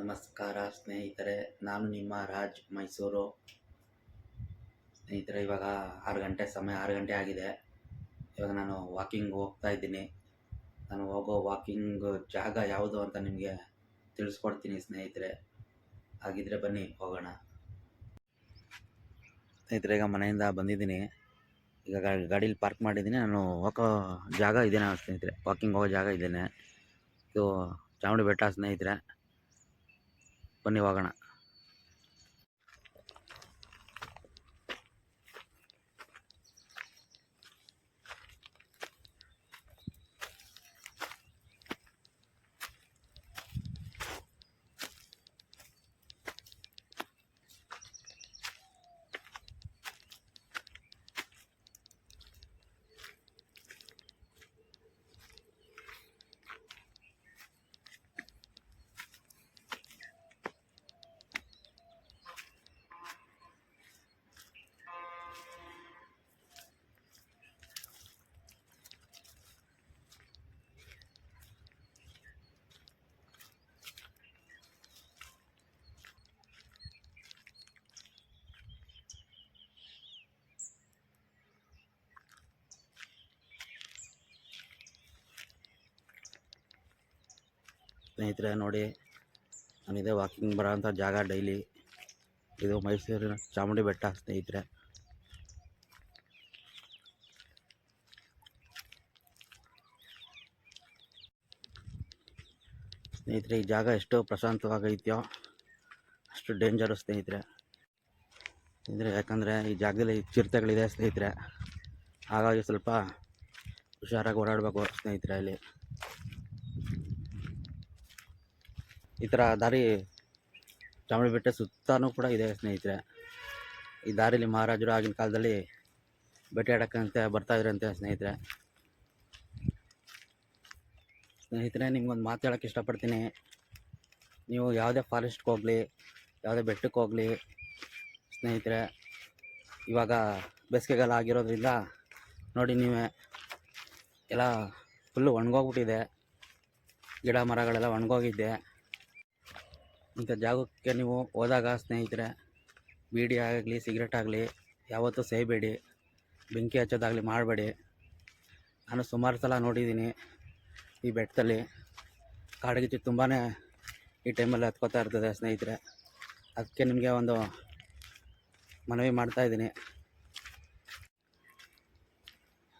ನಮಸ್ಕಾರ ಸ್ನೇಹಿತರೆ ನಾನು ನಿಮ್ಮ ರಾಜ್ ಮೈಸೂರು ಸ್ನೇಹಿತರೆ ಇವಾಗ ಆರು ಗಂಟೆ ಸಮಯ ಆರು ಗಂಟೆ ಆಗಿದೆ. ಇವಾಗ ನಾನು ವಾಕಿಂಗ್ ಹೋಗ್ತಾ ಇದ್ದೀನಿ. ನಾನು ಹೋಗೋ ವಾಕಿಂಗ್ ಜಾಗ ಯಾವುದು ಅಂತ ನಿಮಗೆ ತಿಳಿಸ್ಕೊಡ್ತೀನಿ ಸ್ನೇಹಿತರೆ. ಹಾಗಿದ್ರೆ ಬನ್ನಿ, ಹೋಗೋಣ. ಸ್ನೇಹಿತರೆ, ಈಗ ಮನೆಯಿಂದ ಬಂದಿದ್ದೀನಿ. ಈಗ ಗಾಡೀಲಿ ಪಾರ್ಕ್ ಮಾಡಿದ್ದೀನಿ. ನಾನು ಹೋಗೋ ಜಾಗ ಇದ್ದೇನೆ ಸ್ನೇಹಿತರೆ? ವಾಕಿಂಗ್ ಹೋಗೋ ಜಾಗ ಇದ್ದೇನೆ ಇದು ಚಾಮುಂಡಿ ಬೆಟ್ಟ ಸ್ನೇಹಿತರೆ. ಬನ್ನಿ ಹೋಗೋಣ. ಸ್ನೇಹಿತರೆ, ನೋಡಿ. ನಾನಿದೆ ವಾಕಿಂಗ್ ಬರೋಂಥ ಜಾಗ ಡೈಲಿ ಇದು ಮೈಸೂರಿನ ಚಾಮುಂಡಿ ಬೆಟ್ಟ ಸ್ನೇಹಿತರೆ. ಸ್ನೇಹಿತರೆ, ಈ ಜಾಗ ಎಷ್ಟು ಪ್ರಶಾಂತವಾಗೈತ್ಯೋ, ಅಷ್ಟು ಡೇಂಜರು ಸ್ನೇಹಿತರೆ. ಅಂದರೆ ಯಾಕಂದರೆ ಈ ಜಾಗದಲ್ಲಿ ಚಿರತೆಗಳಿದೆ ಸ್ನೇಹಿತರೆ. ಹಾಗಾಗಿ ಸ್ವಲ್ಪ ಹುಷಾರಾಗಿ ಓಡಾಡಬೇಕು ಸ್ನೇಹಿತರೆ ಅಲ್ಲಿ. ಈ ಥರ ದಾರಿ ಚಾಮುಂಡಿ ಬೆಟ್ಟ ಸುತ್ತಾನೂ ಕೂಡ ಇದೆ ಸ್ನೇಹಿತರೆ. ಈ ದಾರಿಲಿ ಮಹಾರಾಜರು ಆಗಿನ ಕಾಲದಲ್ಲಿ ಬೇಟೆಯಾಡಕ್ಕಂತೆ ಬರ್ತಾಯಿದ್ರಂತೆ ಸ್ನೇಹಿತರೆ. ಸ್ನೇಹಿತರೆ, ನಿಮ್ಗೊಂದು ಮಾತು ಹೇಳೋಕ್ಕೆ ಇಷ್ಟಪಡ್ತೀನಿ. ನೀವು ಯಾವುದೇ ಫಾರೆಸ್ಟ್ಗೆ ಹೋಗಲಿ, ಯಾವುದೇ ಬೆಟ್ಟಕ್ಕೆ ಹೋಗಲಿ ಸ್ನೇಹಿತರೆ, ಇವಾಗ ಬೇಸಿಗೆಗಾಲ ಆಗಿರೋದ್ರಿಂದ ನೋಡಿ ನೀವೇ ಎಲ್ಲ ಫುಲ್ಲು ಒಣಗೋಗ್ಬಿಟ್ಟಿದೆ. ಗಿಡ ಮರಗಳೆಲ್ಲ ಒಣಗೋಗಿದ್ದೆ. ಇಂಥ ಜಾಗಕ್ಕೆ ನೀವು ಹೋದಾಗ ಸ್ನೇಹಿತರೆ, ಬೀಡಿ ಆಗಲಿ, ಸಿಗರೇಟ್ ಆಗಲಿ, ಯಾವತ್ತೂ ಸೇಯಬೇಡಿ. ಬೆಂಕಿ ಹಚ್ಚೋದಾಗಲಿ ಮಾಡಬೇಡಿ. ನಾನು ಸುಮಾರು ಸಲ ನೋಡಿದ್ದೀನಿ ಈ ಬೆಟ್ಟದಲ್ಲಿ. ಕಾಡಗಿಚ್ಚು ತುಂಬಾ ಈ ಟೈಮಲ್ಲಿ ಹತ್ಕೋತಾ ಇರ್ತದೆ ಸ್ನೇಹಿತರೆ. ಅದಕ್ಕೆ ನಿಮಗೆ ಒಂದು ಮನವಿ ಮಾಡ್ತಾ ಇದ್ದೀನಿ.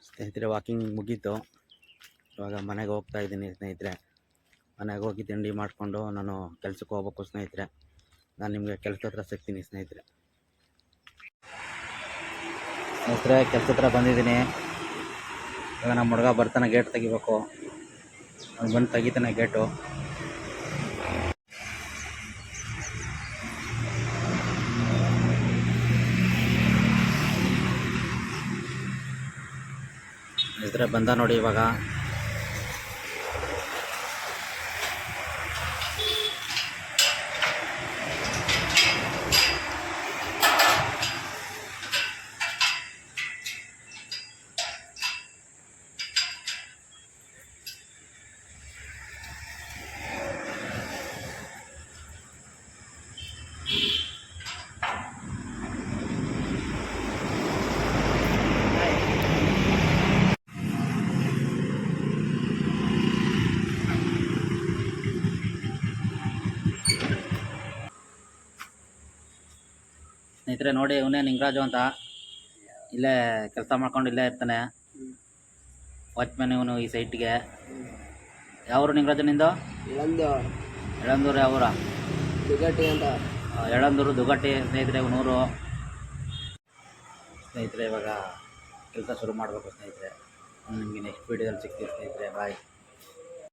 ಸ್ನೇಹಿತರೆ ವಾಕಿಂಗ್ ಮುಗೀತು. ಇವಾಗ ಮನೆಗೆ ಹೋಗ್ತಾ ಇದ್ದೀನಿ ಸ್ನೇಹಿತರೆ. ಮನೆಗೆ ಹೋಗಿ ತಿಂಡಿ ಮಾಡಿಕೊಂಡು ನಾನು ಕೆಲಸಕ್ಕೆ ಹೋಗ್ಬೇಕು ಸ್ನೇಹಿತರೆ. ನಾನು ನಿಮಗೆ ಕೆಲಸ ಹತ್ರ ಸಿಗ್ತೀನಿ ಸ್ನೇಹಿತರೆ. ಸ್ನೇಹಿತರೆ ಕೆಲಸ ಹತ್ರ ಬಂದಿದ್ದೀನಿ. ಇವಾಗ ನಮ್ಮ ಹುಡುಗ ಬರ್ತಾನೆ ಗೇಟ್ ತೆಗಿಬೇಕು. ಅವ್ನು ಬಂದು ತೆಗಿತಾನೆ ಗೇಟು ಸ್ನೇಹಿತರೆ, ಬಂದ ನೋಡಿ ಇವಾಗ. ಸ್ನೇಹಿತರೆ ನೋಡಿ ಇವನೇ ನಿಂಗರಾಜು ಅಂತ. ಇಲ್ಲೇ ಕೆಲಸ ಮಾಡ್ಕೊಂಡು ಇಲ್ಲೇ ಇರ್ತಾನೆ. ವಾಚ್ಮ್ಯಾನ್ ಇವನು ಈ ಸೈಟ್ಗೆ ಯಾವೂರು ನಿಂಗರಾಜು ನಿಂದು? ಎಳಂದೂರು ಯಾವೂರ? ದುಗಟ್ಟಿ ಅಂತ. ಎಳಂದೂರು ದುಗಟ್ಟಿ ಸ್ನೇಹಿತರೆ ಇವನೂರು. ಸ್ನೇಹಿತರೆ ಇವಾಗ ಕೆಲಸ ಶುರು ಮಾಡಬೇಕು ಸ್ನೇಹಿತರೆ. ನಿಮಗೆ ನೆಕ್ಸ್ಟ್ ವೀಡಿಯೋದಲ್ಲಿ ಸಿಗ್ತೀವಿ ಸ್ನೇಹಿತರೆ. ಬಾಯ್